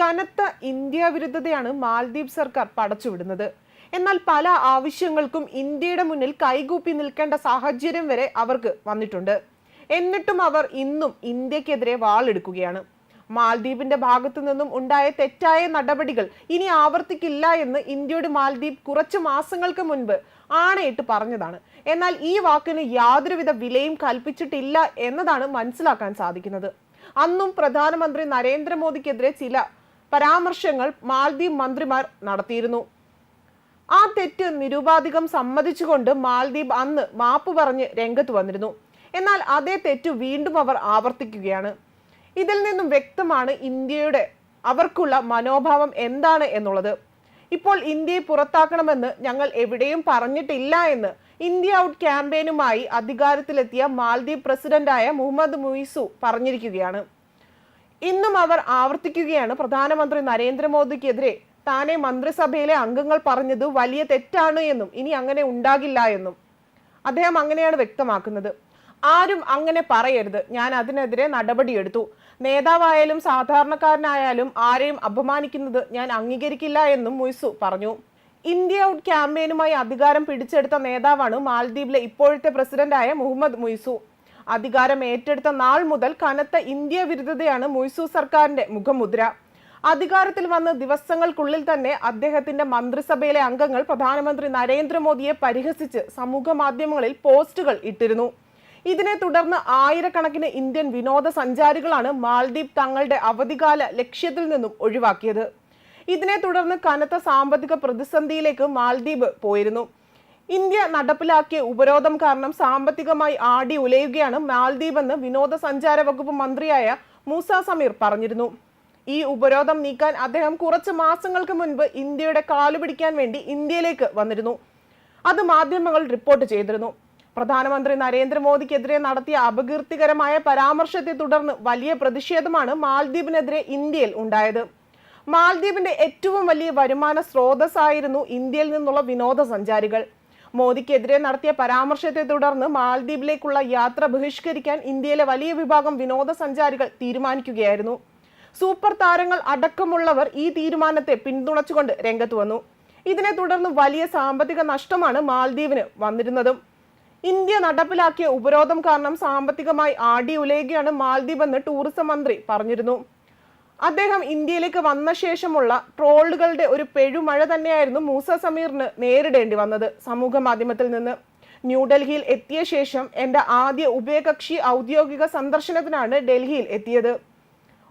കനത്ത ഇന്ത്യ വിരുദ്ധതയാണ് മാൽദ്വീപ് സർക്കാർ പടച്ചുവിടുന്നത്. എന്നാൽ പല ആവശ്യങ്ങൾക്കും ഇന്ത്യയുടെ മുന്നിൽ കൈകൂപ്പി നിൽക്കേണ്ട സാഹചര്യം വരെ അവർക്ക് വന്നിട്ടുണ്ട്. എന്നിട്ടും അവർ ഇന്നും ഇന്ത്യക്കെതിരെ വാളെടുക്കുകയാണ്. മാൽദ്വീപിന്റെ ഭാഗത്തു നിന്നും ഉണ്ടായ തെറ്റായ നടപടികൾ ഇനി ആവർത്തിക്കില്ല എന്ന് ഇന്ത്യയുടെ മാൽദ്വീപ് കുറച്ച് മാസങ്ങൾക്ക് മുൻപ് ആണയിട്ട് പറഞ്ഞതാണ്. എന്നാൽ ഈ വാക്കിന് യാതൊരുവിധ വിലയും കൽപ്പിച്ചിട്ടില്ല എന്നതാണ് മനസ്സിലാക്കാൻ സാധിക്കുന്നത്. അന്നും പ്രധാനമന്ത്രി നരേന്ദ്രമോദിക്കെതിരെ ചില പരാമർശങ്ങൾ മാൽദ്വീപ് മന്ത്രിമാർ നടത്തിയിരുന്നു. ആ തെറ്റ് നിരുപാധികം സമ്മതിച്ചുകൊണ്ട് മാൽദ്വീപ് അന്ന് മാപ്പ് പറഞ്ഞ് രംഗത്ത് വന്നിരുന്നു. എന്നാൽ അതേ തെറ്റ് വീണ്ടും അവർ ആവർത്തിക്കുകയാണ്. ഇതിൽ നിന്നും വ്യക്തമാണ് ഇന്ത്യയുടെ അവർക്കുള്ള മനോഭാവം എന്താണ് എന്നുള്ളത്. ഇപ്പോൾ ഇന്ത്യയെ പുറത്താക്കണമെന്ന് ഞങ്ങൾ എവിടെയും പറഞ്ഞിട്ടില്ല എന്ന് ഇന്ത്യ ഔട്ട് ക്യാമ്പയിനുമായി അധികാരത്തിലെത്തിയ മാൽദ്വീപ് പ്രസിഡന്റായ മുഹമ്മദ് മുയിസു പറഞ്ഞിരിക്കുകയാണ്. ഇന്നും അവർ ആവർത്തിക്കുകയാണ്. പ്രധാനമന്ത്രി നരേന്ദ്രമോദിക്കെതിരെ താനെ മന്ത്രിസഭയിലെ അംഗങ്ങൾ പറഞ്ഞത് വലിയ തെറ്റാണ് എന്നും ഇനി അങ്ങനെ ഉണ്ടാകില്ല എന്നും അദ്ദേഹം അങ്ങനെയാണ് വ്യക്തമാക്കുന്നത്. ആരും അങ്ങനെ പറയരുത്. ഞാൻ അതിനെതിരെ നടപടിയെടുത്തു. നേതാവായാലും സാധാരണക്കാരനായാലും ആരെയും അപമാനിക്കുന്നത് ഞാൻ അംഗീകരിക്കില്ല എന്നും മുയ്സു പറഞ്ഞു. ഇന്ത്യ ഔട്ട് ക്യാമ്പയിനുമായി അധികാരം പിടിച്ചെടുത്ത നേതാവാണ് മാലദ്വീപിലെ ഇപ്പോഴത്തെ പ്രസിഡന്റായ മുഹമ്മദ് മുയ്സു. അധികാരം ഏറ്റെടുത്ത നാൾ മുതൽ കനത്ത ഇന്ത്യ വിരുദ്ധതയാണ് മുയ്സു സർക്കാരിന്റെ മുഖമുദ്ര. അധികാരത്തിൽ വന്ന് ദിവസങ്ങൾക്കുള്ളിൽ തന്നെ അദ്ദേഹത്തിന്റെ മന്ത്രിസഭയിലെ അംഗങ്ങൾ പ്രധാനമന്ത്രി നരേന്ദ്രമോദിയെ പരിഹസിച്ച് സമൂഹ മാധ്യമങ്ങളിൽ പോസ്റ്റുകൾ ഇട്ടിരുന്നു. ഇതിനെ തുടർന്ന് ആയിരക്കണക്കിന് ഇന്ത്യൻ വിനോദസഞ്ചാരികളാണ് മാൽദ്വീപ് തങ്ങളുടെ അവധികാല ലക്ഷ്യത്തിൽ നിന്നും ഒഴിവാക്കിയത്. ഇതിനെ തുടർന്ന് കനത്ത സാമ്പത്തിക പ്രതിസന്ധിയിലേക്ക് മാൽദ്വീപ് പോയിരുന്നു. ഇന്ത്യ നടപ്പിലാക്കിയ ഉപരോധം കാരണം സാമ്പത്തികമായി ആടി ഉലയുകയാണ് മാൽദ്വീപ് എന്ന് വിനോദസഞ്ചാര വകുപ്പ് മന്ത്രിയായ മൂസ സമീർ പറഞ്ഞിരുന്നു. ഈ ഉപരോധം നീക്കാൻ അദ്ദേഹം കുറച്ച് മാസങ്ങൾക്ക് മുൻപ് ഇന്ത്യയുടെ കാലുപിടിക്കാൻ വേണ്ടി ഇന്ത്യയിലേക്ക് വന്നിരുന്നു. അത് മാധ്യമങ്ങൾ റിപ്പോർട്ട് ചെയ്തിരുന്നു. പ്രധാനമന്ത്രി നരേന്ദ്രമോദിക്കെതിരെ നടത്തിയ അപകീർത്തികരമായ പരാമർശത്തെ തുടർന്ന് വലിയ പ്രതിഷേധമാണ് മാൽദ്വീപിനെതിരെ ഇന്ത്യയിൽ ഉണ്ടായത്. മാൽദ്വീപിന്റെ ഏറ്റവും വലിയ വരുമാന സ്രോതസ്സായിരുന്നു ഇന്ത്യയിൽ നിന്നുള്ള വിനോദസഞ്ചാരികൾ. മോദിക്കെതിരെ നടത്തിയ പരാമർശത്തെ തുടർന്ന് മാൽദ്വീപിലേക്കുള്ള യാത്ര ബഹിഷ്കരിക്കാൻ ഇന്ത്യയിലെ വലിയ വിഭാഗം വിനോദസഞ്ചാരികൾ തീരുമാനിക്കുകയായിരുന്നു. സൂപ്പർ താരങ്ങൾ അടക്കമുള്ളവർ ഈ തീരുമാനത്തെ പിന്തുണച്ചുകൊണ്ട് രംഗത്ത് വന്നു. ഇതിനെ തുടർന്ന് വലിയ സാമ്പത്തിക നഷ്ടമാണ് മാൽദ്വീപിന് വന്നിരുന്നതും. ഇന്ത്യ നടപ്പിലാക്കിയ ഉപരോധം കാരണം സാമ്പത്തികമായി ആടി ഉലയുകയാണ് മാൽദ്വീപ് എന്ന് ടൂറിസം മന്ത്രി പറഞ്ഞിരുന്നു. അദ്ദേഹം ഇന്ത്യയിലേക്ക് വന്ന ശേഷമുള്ള ട്രോളുകളുടെ ഒരു പെഴുമഴ തന്നെയായിരുന്നു മൂസ സമീറിന് നേരിടേണ്ടി വന്നത്. സമൂഹ മാധ്യമത്തിൽ നിന്ന് ന്യൂഡൽഹിയിൽ എത്തിയ ശേഷം എന്റെ ആദ്യ ഉഭയകക്ഷി ഔദ്യോഗിക സന്ദർശനത്തിനാണ് ഡൽഹിയിൽ എത്തിയത്.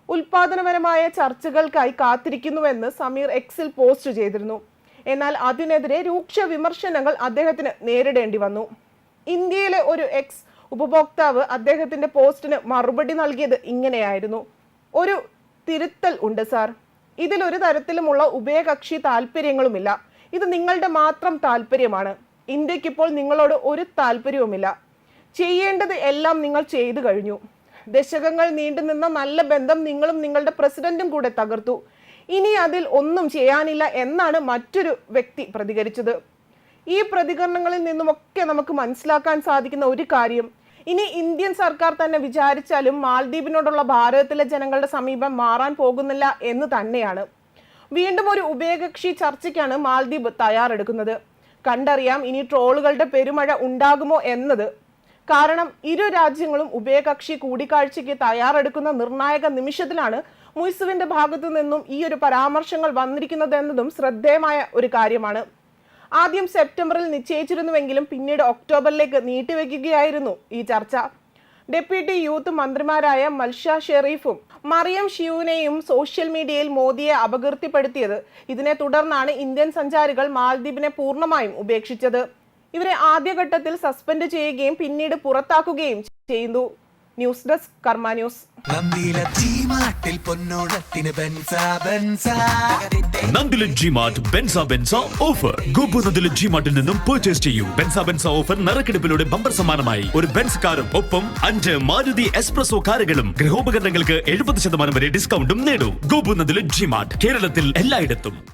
ഉൽപാദനപരമായ ചർച്ചകൾക്കായി കാത്തിരിക്കുന്നുവെന്ന് സമീർ എക്സിൽ പോസ്റ്റ് ചെയ്തിരുന്നു. എന്നാൽ അതിനെതിരെ രൂക്ഷ വിമർശനങ്ങൾ അദ്ദേഹത്തിന് നേരിടേണ്ടി വന്നു. ഇന്ത്യയിലെ ഒരു എക്സ് ഉപഭോക്താവ് അദ്ദേഹത്തിന്റെ പോസ്റ്റിന് മറുപടി നൽകിയത് ഇങ്ങനെയായിരുന്നു. ഒരു തിരുത്തൽ ഉണ്ട് സാർ ഇതിലൊരു തരത്തിലുമുള്ള ഉഭയകക്ഷി താല്പര്യങ്ങളുമില്ല ഇത് നിങ്ങളുടെ മാത്രം താല്പര്യമാണ് ഇന്ത്യക്കിപ്പോൾ നിങ്ങളോട് ഒരു താല്പര്യവുമില്ല ചെയ്യേണ്ടത് എല്ലാം നിങ്ങൾ ചെയ്തു കഴിഞ്ഞു. ദശകങ്ങൾ നീണ്ടുനിന്ന നല്ല ബന്ധം നിങ്ങളും നിങ്ങളുടെ പ്രസിഡന്റും കൂടെ തകർത്തു. ഇനി അതിൽ ഒന്നും ചെയ്യാനില്ല എന്നാണ് മറ്റൊരു വ്യക്തി പ്രതികരിച്ചത്. ഈ പ്രതികരണങ്ങളിൽ നിന്നുമൊക്കെ നമുക്ക് മനസ്സിലാക്കാൻ സാധിക്കുന്ന ഒരു കാര്യം ഇനി ഇന്ത്യൻ സർക്കാർ തന്നെ വിചാരിച്ചാലും മാൽദ്വീപിനോടുള്ള ഭാരതത്തിലെ ജനങ്ങളുടെ സമീപം മാറാൻ പോകുന്നില്ല എന്ന് തന്നെയാണ്. വീണ്ടും ഒരു ഉഭയകക്ഷി ചർച്ചയ്ക്കാണ് മാൽദ്വീപ് തയ്യാറെടുക്കുന്നത്. കണ്ടറിയാം ഇനി ട്രോളുകളുടെ പെരുമഴ ഉണ്ടാകുമോ എന്നത്. കാരണം ഇരു രാജ്യങ്ങളും ഉഭയകക്ഷി കൂടിക്കാഴ്ചയ്ക്ക് തയ്യാറെടുക്കുന്ന നിർണായക നിമിഷത്തിലാണ് മുയ്സുവിന്റെ ഭാഗത്തു നിന്നും ഈ ഒരു പരാമർശങ്ങൾ വന്നിരിക്കുന്നത് എന്നതും ശ്രദ്ധേയമായ ഒരു കാര്യമാണ്. ആദ്യം സെപ്റ്റംബറിൽ നിശ്ചയിച്ചിരുന്നുവെങ്കിലും പിന്നീട് ഒക്ടോബറിലേക്ക് നീട്ടിവെക്കുകയായിരുന്നു ഈ ചർച്ച. ഡെപ്യൂട്ടി യൂത്ത് മന്ത്രിമാരായ മൽഷ ഷെറീഫും മറിയം ഷിയൂനെയും സോഷ്യൽ മീഡിയയിൽ മോദിയെ അപകീർത്തിപ്പെടുത്തിയത്. ഇതിനെ തുടർന്നാണ് ഇന്ത്യൻ സഞ്ചാരികൾ മാൽദ്വീപിനെ പൂർണമായും ഉപേക്ഷിച്ചത്. ഇവരെ ആദ്യഘട്ടത്തിൽ സസ്പെൻഡ് ചെയ്യുകയും പിന്നീട് പുറത്താക്കുകയും ചെയ്യുന്നു ന്യൂസ് ഡെസ്ക് കർമ്മ ന്യൂസ്. ചീമാട്ടിൽ ബെൻസ ബെൻസ. ബെൻസ ബെൻസ ഓഫർ. നിന്നും പർച്ചേസ് ചെയ്യൂ. ബെൻസ ബെൻസ ഓഫർ ബമ്പർ സമ്മാനമായി. ഒരു ബെൻസ് കാറും ഒപ്പം അഞ്ച് മാരുതി എക്സ്പ്രസോ കാറുകളും ഗൃഹോപകരണങ്ങൾക്ക് എഴുപത് ശതമാനം വരെ ഡിസ്കൗണ്ടും നേടൂ. ഗോപു ജിമാർട്ട് കേരളത്തിൽ എല്ലായിടത്തും.